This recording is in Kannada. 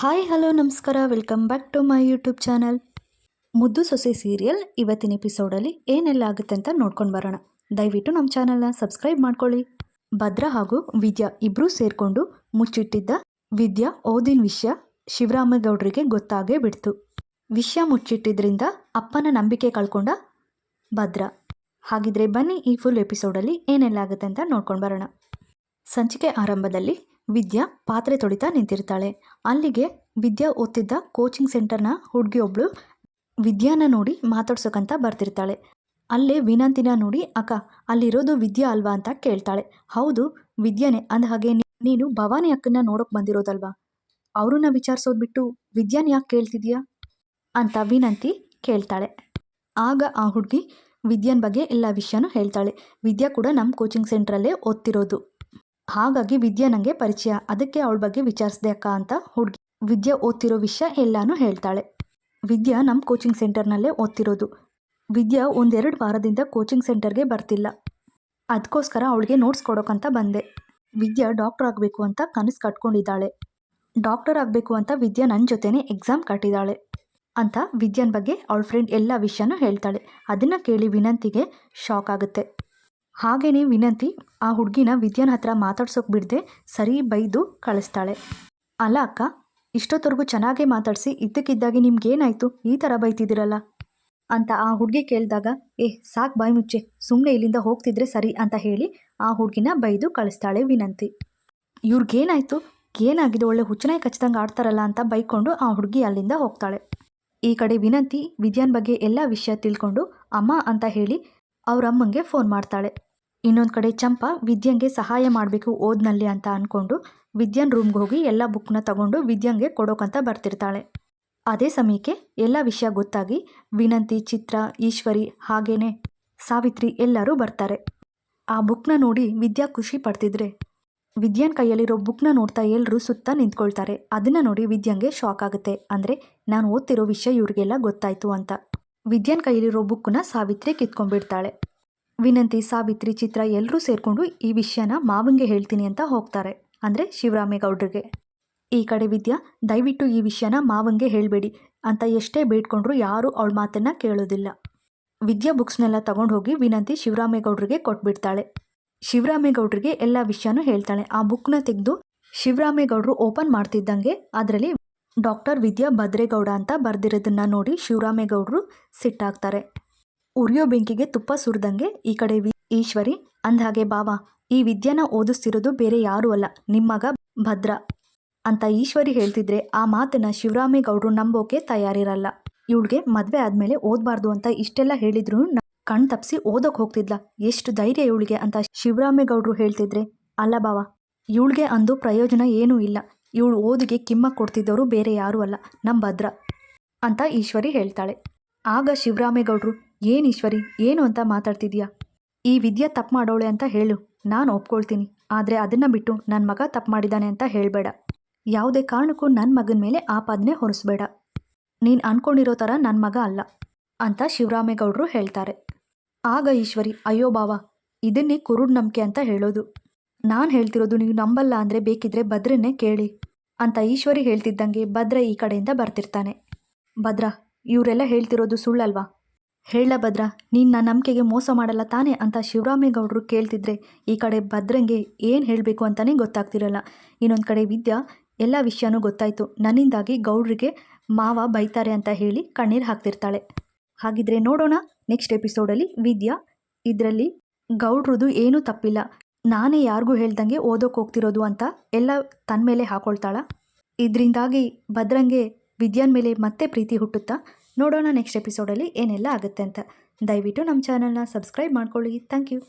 ಹಾಯ್, ಹಲೋ, ನಮಸ್ಕಾರ. Welcome back to my YouTube channel Muddu Sose serial ಇವತ್ತಿನ ಎಪಿಸೋಡಲ್ಲಿ ಏನೆಲ್ಲ ಆಗುತ್ತೆ ಅಂತ ನೋಡ್ಕೊಂಡು ಬರೋಣ. ದಯವಿಟ್ಟು ನಮ್ಮ ಚಾನಲ್ನ ಸಬ್ಸ್ಕ್ರೈಬ್ ಮಾಡ್ಕೊಳ್ಳಿ. ಭದ್ರ ಹಾಗೂ ವಿದ್ಯಾ ಇಬ್ಬರೂ ಸೇರಿಕೊಂಡು ಮುಚ್ಚಿಟ್ಟಿದ್ದ ವಿದ್ಯಾ ಓದಿನ ವಿಷಯ ಶಿವರಾಮೇಗೌಡರಿಗೆ ಗೊತ್ತಾಗೇ ಬಿಡ್ತು. ವಿಷಯ ಮುಚ್ಚಿಟ್ಟಿದ್ರಿಂದ ಅಪ್ಪನ ನಂಬಿಕೆ ಕಳ್ಕೊಂಡ ಭದ್ರ. ಹಾಗಿದ್ರೆ ಬನ್ನಿ ಈ ಫುಲ್ ಎಪಿಸೋಡಲ್ಲಿ ಏನೆಲ್ಲ ಆಗುತ್ತೆ ಅಂತ ನೋಡ್ಕೊಂಡು ಬರೋಣ. ಸಂಚಿಕೆ ಆರಂಭದಲ್ಲಿ ವಿದ್ಯಾ ಪಾತ್ರೆ ತೊಳಿತಾ ನಿಂತಿರ್ತಾಳೆ. ಅಲ್ಲಿಗೆ ವಿದ್ಯಾ ಓದ್ತಿದ್ದ ಕೋಚಿಂಗ್ ಸೆಂಟರ್ನ ಹುಡುಗಿಯೊಬ್ಳು ವಿದ್ಯಾನ ನೋಡಿ ಮಾತಾಡ್ಸೋಕಂತ ಬರ್ತಿರ್ತಾಳೆ. ಅಲ್ಲೇ ವಿನಂತಿನ ನೋಡಿ, ಅಕ್ಕ, ಅಲ್ಲಿರೋದು ವಿದ್ಯಾ ಅಲ್ವಾ? ಅಂತ ಕೇಳ್ತಾಳೆ. ಹೌದು, ವಿದ್ಯಾನೇ. ಅಂದ ಹಾಗೆ ನೀನು ಭವಾನಿ ಅಕ್ಕನ ನೋಡೋಕೆ ಬಂದಿರೋದಲ್ವಾ? ಅವ್ರನ್ನ ವಿಚಾರಿಸೋದು ಬಿಟ್ಟು ವಿದ್ಯಾನ ಯಾಕೆ ಕೇಳ್ತಿದ್ಯಾ? ಅಂತ ವಿನಂತಿ ಕೇಳ್ತಾಳೆ. ಆಗ ಆ ಹುಡುಗಿ ವಿದ್ಯಾನ್ ಬಗ್ಗೆ ಎಲ್ಲ ವಿಷಯನೂ ಹೇಳ್ತಾಳೆ. ವಿದ್ಯಾ ಕೂಡ ನಮ್ಮ ಕೋಚಿಂಗ್ ಸೆಂಟ್ರಲ್ಲೇ ಓದ್ತಿರೋದು. ಹಾಗಾಗಿ ವಿದ್ಯಾ ನನಗೆ ಪರಿಚಯ. ಅದಕ್ಕೆ ಅವಳ ಬಗ್ಗೆ ವಿಚಾರಿಸ್ದೆ ಅಕ್ಕ ಅಂತ ಹುಡುಗಿ. ವಿದ್ಯಾ ಓದ್ತಿರೋ ವಿಷಯ ಎಲ್ಲಾನು ಹೇಳ್ತಾಳೆ. ವಿದ್ಯಾ ನಮ್ಮ ಕೋಚಿಂಗ್ ಸೆಂಟರ್ನಲ್ಲೇ ಓದ್ತಿರೋದು. ವಿದ್ಯಾ ಒಂದೆರಡು ವಾರದಿಂದ ಕೋಚಿಂಗ್ ಸೆಂಟರ್ಗೆ ಬರ್ತಿಲ್ಲ. ಅದಕ್ಕೋಸ್ಕರ ಅವಳಿಗೆ ನೋಟ್ಸ್ ಕೊಡೋಕ್ಕಂತ ಬಂದೆ. ವಿದ್ಯಾ ಡಾಕ್ಟರ್ ಆಗಬೇಕು ಅಂತ ಕನಸು ಕಟ್ಕೊಂಡಿದ್ದಾಳೆ. ಡಾಕ್ಟರ್ ಆಗಬೇಕು ಅಂತ ವಿದ್ಯಾ ನನ್ನ ಜೊತೆನೇ ಎಕ್ಸಾಮ್ ಕಟ್ಟಿದ್ದಾಳೆ ಅಂತ ವಿದ್ಯಾನ್ ಬಗ್ಗೆ ಅವಳ ಫ್ರೆಂಡ್ ಎಲ್ಲ ವಿಷಯನೂ ಹೇಳ್ತಾಳೆ. ಅದನ್ನು ಕೇಳಿ ವಿನಂತಿಗೆ ಶಾಕ್ ಆಗುತ್ತೆ. ಹಾಗೇನೇ ವಿನಂತಿ, ಆ ಹುಡುಗಿನ ವಿದ್ಯಾನ ಹತ್ರ ಮಾತಾಡ್ಸೋಕೆ ಬಿಡದೆ ಸರಿ ಬೈದು ಕಳಿಸ್ತಾಳೆ. ಅಲ್ಲ ಅಕ್ಕ, ಇಷ್ಟೊತ್ತವರೆಗೂ ಚೆನ್ನಾಗೇ ಮಾತಾಡಿಸಿ ಇದ್ದಕ್ಕಿದ್ದಾಗೆ ನಿಮ್ಗೇನಾಯಿತು? ಈ ಥರ ಬೈತಿದ್ದೀರಲ್ಲ? ಅಂತ ಆ ಹುಡುಗಿ ಕೇಳಿದಾಗ, ಏ, ಸಾಕು ಬಾಯಿ ಮುಚ್ಚೆ. ಸುಮ್ಮನೆ ಇಲ್ಲಿಂದ ಹೋಗ್ತಿದ್ರೆ ಸರಿ ಅಂತ ಹೇಳಿ ಆ ಹುಡುಗಿನ ಬೈದು ಕಳಿಸ್ತಾಳೆ ವಿನಂತಿ. ಇವ್ರಿಗೇನಾಯಿತು? ಏನಾಗಿದೆ? ಒಳ್ಳೆ ಹುಚ್ಚನಾಯಿ ಕಚ್ಚಿದಂಗೆ ಆಡ್ತಾರಲ್ಲ ಅಂತ ಬೈಕೊಂಡು ಆ ಹುಡುಗಿ ಅಲ್ಲಿಂದ ಹೋಗ್ತಾಳೆ. ಈ ಕಡೆ ವಿನಂತಿ, ವಿದ್ಯಾನ್ ಬಗ್ಗೆ ಎಲ್ಲ ವಿಷಯ ತಿಳ್ಕೊಂಡು ಅಮ್ಮ ಅಂತ ಹೇಳಿ ಅವರಮ್ಮಂಗೆ ಫೋನ್ ಮಾಡ್ತಾಳೆ. ಇನ್ನೊಂದು ಕಡೆ, ಚಂಪಾ, ವಿದ್ಯಂಗೆ ಸಹಾಯ ಮಾಡಬೇಕು, ಓದ್ನಲ್ಲಿ ಅಂತ ಅಂದ್ಕೊಂಡು ವಿದ್ಯನ್ ರೂಮ್ಗೆ ಹೋಗಿ ಎಲ್ಲ ಬುಕ್ನ ತಗೊಂಡು ವಿದ್ಯಂಗೆ ಕೊಡೋಕಂತ ಬರ್ತಿರ್ತಾಳೆ. ಅದೇ ಸಮಯಕ್ಕೆ ಎಲ್ಲ ವಿಷಯ ಗೊತ್ತಾಗಿ ವಿನಂತಿ, ಚಿತ್ರ, ಈಶ್ವರಿ ಹಾಗೇನೆ ಸಾವಿತ್ರಿ ಎಲ್ಲರೂ ಬರ್ತಾರೆ. ಆ ಬುಕ್ನ ನೋಡಿ ವಿದ್ಯಾ ಖುಷಿ ಪಡ್ತಿದ್ರೆ ವಿದ್ಯಾನ್ ಕೈಯಲ್ಲಿರೋ ಬುಕ್ನ ನೋಡ್ತಾ ಎಲ್ಲರೂ ಸುತ್ತ ನಿಂತ್ಕೊಳ್ತಾರೆ. ಅದನ್ನು ನೋಡಿ ವಿದ್ಯಂಗೆ ಶಾಕ್ ಆಗುತ್ತೆ. ಅಂದರೆ, ನಾನು ಓದ್ತಿರೋ ವಿಷಯ ಇವ್ರಿಗೆಲ್ಲ ಗೊತ್ತಾಯಿತು ಅಂತ. ವಿದ್ಯಾನ್ ಕೈಯಲ್ಲಿರೋ ಬುಕ್ಕನ್ನ ಸಾವಿತ್ರಿ ಕಿತ್ಕೊಂಡ್ಬಿಡ್ತಾಳೆ. ವಿನಂತಿ, ಸಾವಿತ್ರಿ, ಚಿತ್ರ ಎಲ್ಲರೂ ಸೇರಿಕೊಂಡು ಈ ವಿಷಯನ ಮಾವಂಗೆ ಹೇಳ್ತೀನಿ ಅಂತ ಹೋಗ್ತಾರೆ. ಅಂದರೆ ಶಿವರಾಮೇಗೌಡ್ರಿಗೆ. ಈ ಕಡೆ ವಿದ್ಯಾ, ದಯವಿಟ್ಟು ಈ ವಿಷಯನ ಮಾವಂಗೆ ಹೇಳಬೇಡಿ ಅಂತ ಎಷ್ಟೇ ಬೇಡ್ಕೊಂಡ್ರು ಯಾರೂ ಅವಳ ಮಾತನ್ನು ಕೇಳೋದಿಲ್ಲ. ವಿದ್ಯಾ ಬುಕ್ಸ್ನೆಲ್ಲ ತಗೊಂಡು ಹೋಗಿ ವಿನಂತಿ ಶಿವರಾಮೇಗೌಡ್ರಿಗೆ ಕೊಟ್ಬಿಡ್ತಾಳೆ. ಶಿವರಾಮೇಗೌಡ್ರಿಗೆ ಎಲ್ಲ ವಿಷಯನೂ ಹೇಳ್ತಾಳೆ. ಆ ಬುಕ್ನ ತೆಗೆದು ಶಿವರಾಮೇಗೌಡರು ಓಪನ್ ಮಾಡ್ತಿದ್ದಂಗೆ ಅದರಲ್ಲಿ ಡಾಕ್ಟರ್ ವಿದ್ಯಾ ಭದ್ರೇಗೌಡ ಅಂತ ಬರೆದಿರೋದನ್ನ ನೋಡಿ ಶಿವರಾಮೇಗೌಡರು ಸಿಟ್ಟಾಗ್ತಾರೆ. ಉರಿಯೋ ಬೆಂಕಿಗೆ ತುಪ್ಪ ಸುರಿದಂಗೆ ಈ ಕಡೆ ವಿ ಈಶ್ವರಿ. ಅಂದ್ಹಾಗೆ, ಬಾವ, ಈ ವಿದ್ಯಾನ ಓದಿಸ್ತಿರೋದು ಬೇರೆ ಯಾರೂ ಅಲ್ಲ ನಿಮ್ಮಗ ಭದ್ರ ಅಂತ ಈಶ್ವರಿ ಹೇಳ್ತಿದ್ರೆ ಆ ಮಾತನ್ನ ಶಿವರಾಮೇಗೌಡರು ನಂಬೋಕೆ ತಯಾರಿರಲ್ಲ. ಇವಳಿಗೆ ಮದುವೆ ಆದಮೇಲೆ ಓದಬಾರ್ದು ಅಂತ ಇಷ್ಟೆಲ್ಲ ಹೇಳಿದ್ರು ಕಣ್ ತಪ್ಸಿ ಓದೋಕೆ ಹೋಗ್ತಿದ್ಲ. ಎಷ್ಟು ಧೈರ್ಯ ಇವಳಿಗೆ ಅಂತ ಶಿವರಾಮೇಗೌಡರು ಹೇಳ್ತಿದ್ರೆ, ಅಲ್ಲ ಬಾವ, ಇವಳಿಗೆ ಅಂದು ಪ್ರಯೋಜನ ಏನೂ ಇಲ್ಲ. ಇವಳು ಓದಿಗೆ ಕಿಮ್ಮ ಕೊಡ್ತಿದ್ದವರು ಬೇರೆ ಯಾರೂ ಅಲ್ಲ ನಮ್ಮ ಭದ್ರ ಅಂತ ಈಶ್ವರಿ ಹೇಳ್ತಾಳೆ. ಆಗ ಶಿವರಾಮೇಗೌಡರು ಏನು ಈಶ್ವರಿ? ಏನು ಅಂತ ಮಾತಾಡ್ತಿದ್ಯಾ? ಈ ವಿದ್ಯೆ ತಪ್ಪು ಮಾಡೋಳೆ ಅಂತ ಹೇಳು. ನಾನು ಒಪ್ಕೊಳ್ತೀನಿ. ಆದರೆ ಅದನ್ನು ಬಿಟ್ಟು ನನ್ನ ಮಗ ತಪ್ಪು ಮಾಡಿದ್ದಾನೆ ಅಂತ ಹೇಳಬೇಡ. ಯಾವುದೇ ಕಾರಣಕ್ಕೂ ನನ್ನ ಮಗನ ಮೇಲೆ ಆಪಾದನೆ ಹೊರಿಸ್ಬೇಡ. ನೀನು ಅನ್ಕೊಂಡಿರೋ ಥರ ನನ್ನ ಮಗ ಅಲ್ಲ ಅಂತ ಶಿವರಾಮೇಗೌಡರು ಹೇಳ್ತಾರೆ. ಆಗ ಈಶ್ವರಿ, ಅಯ್ಯೋ ಬಾವ, ಇದನ್ನೇ ಕುರುಡ್ ನಂಬಿಕೆ ಅಂತ ಹೇಳೋದು. ನಾನು ಹೇಳ್ತಿರೋದು ನೀವು ನಂಬಲ್ಲ ಅಂದರೆ ಬೇಕಿದ್ರೆ ಭದ್ರನ್ನೇ ಕೇಳಿ ಅಂತ ಈಶ್ವರಿ ಹೇಳ್ತಿದ್ದಂಗೆ ಭದ್ರ ಈ ಕಡೆಯಿಂದ ಬರ್ತಿರ್ತಾನೆ. ಭದ್ರ, ಇವರೆಲ್ಲ ಹೇಳ್ತಿರೋದು ಸುಳ್ಳಲ್ವಾ? ಹೇಳ ಭದ್ರ, ನೀನು ನನ್ನ ನಂಬಿಕೆಗೆ ಮೋಸ ಮಾಡಲ್ಲ ತಾನೇ ಅಂತ ಶಿವರಾಮೇಗೌಡರು ಕೇಳ್ತಿದ್ರೆ ಈ ಕಡೆ ಭದ್ರಂಗೆ ಏನು ಹೇಳಬೇಕು ಅಂತಲೇ ಗೊತ್ತಾಗ್ತಿರಲ್ಲ. ಇನ್ನೊಂದು ಕಡೆ ವಿದ್ಯಾ, ಎಲ್ಲ ವಿಷಯನೂ ಗೊತ್ತಾಯಿತು. ನನ್ನಿಂದಾಗಿ ಗೌಡ್ರಿಗೆ ಮಾವ ಬೈತಾರೆ ಅಂತ ಹೇಳಿ ಕಣ್ಣೀರು ಹಾಕ್ತಿರ್ತಾಳೆ. ಹಾಗಿದ್ರೆ ನೋಡೋಣ ನೆಕ್ಸ್ಟ್ ಎಪಿಸೋಡಲ್ಲಿ ವಿದ್ಯಾ ಇದರಲ್ಲಿ ಗೌಡ್ರದು ಏನೂ ತಪ್ಪಿಲ್ಲ. ನಾನೇ ಯಾರಿಗೂ ಹೇಳ್ದಂಗೆ ಓದೋಕೆ ಹೋಗ್ತಿರೋದು ಅಂತ ಎಲ್ಲ ತನ್ನ ಮೇಲೆ ಹಾಕೊಳ್ತಾಳ. ಇದರಿಂದಾಗಿ ಭದ್ರಂಗೆ ವಿದ್ಯಾನ್ ಮೇಲೆ ಮತ್ತೆ ಪ್ರೀತಿ ಹುಟ್ಟುತ್ತಾ ನೋಡೋಣ ನೆಕ್ಸ್ಟ್ ಎಪಿಸೋಡಲ್ಲಿ ಏನೆಲ್ಲ ಆಗುತ್ತೆ ಅಂತ. ದಯವಿಟ್ಟು ನಮ್ಮ ಚಾನಲ್ನ ಸಬ್ಸ್ಕ್ರೈಬ್ ಮಾಡ್ಕೊಳ್ಳಿ. Thank you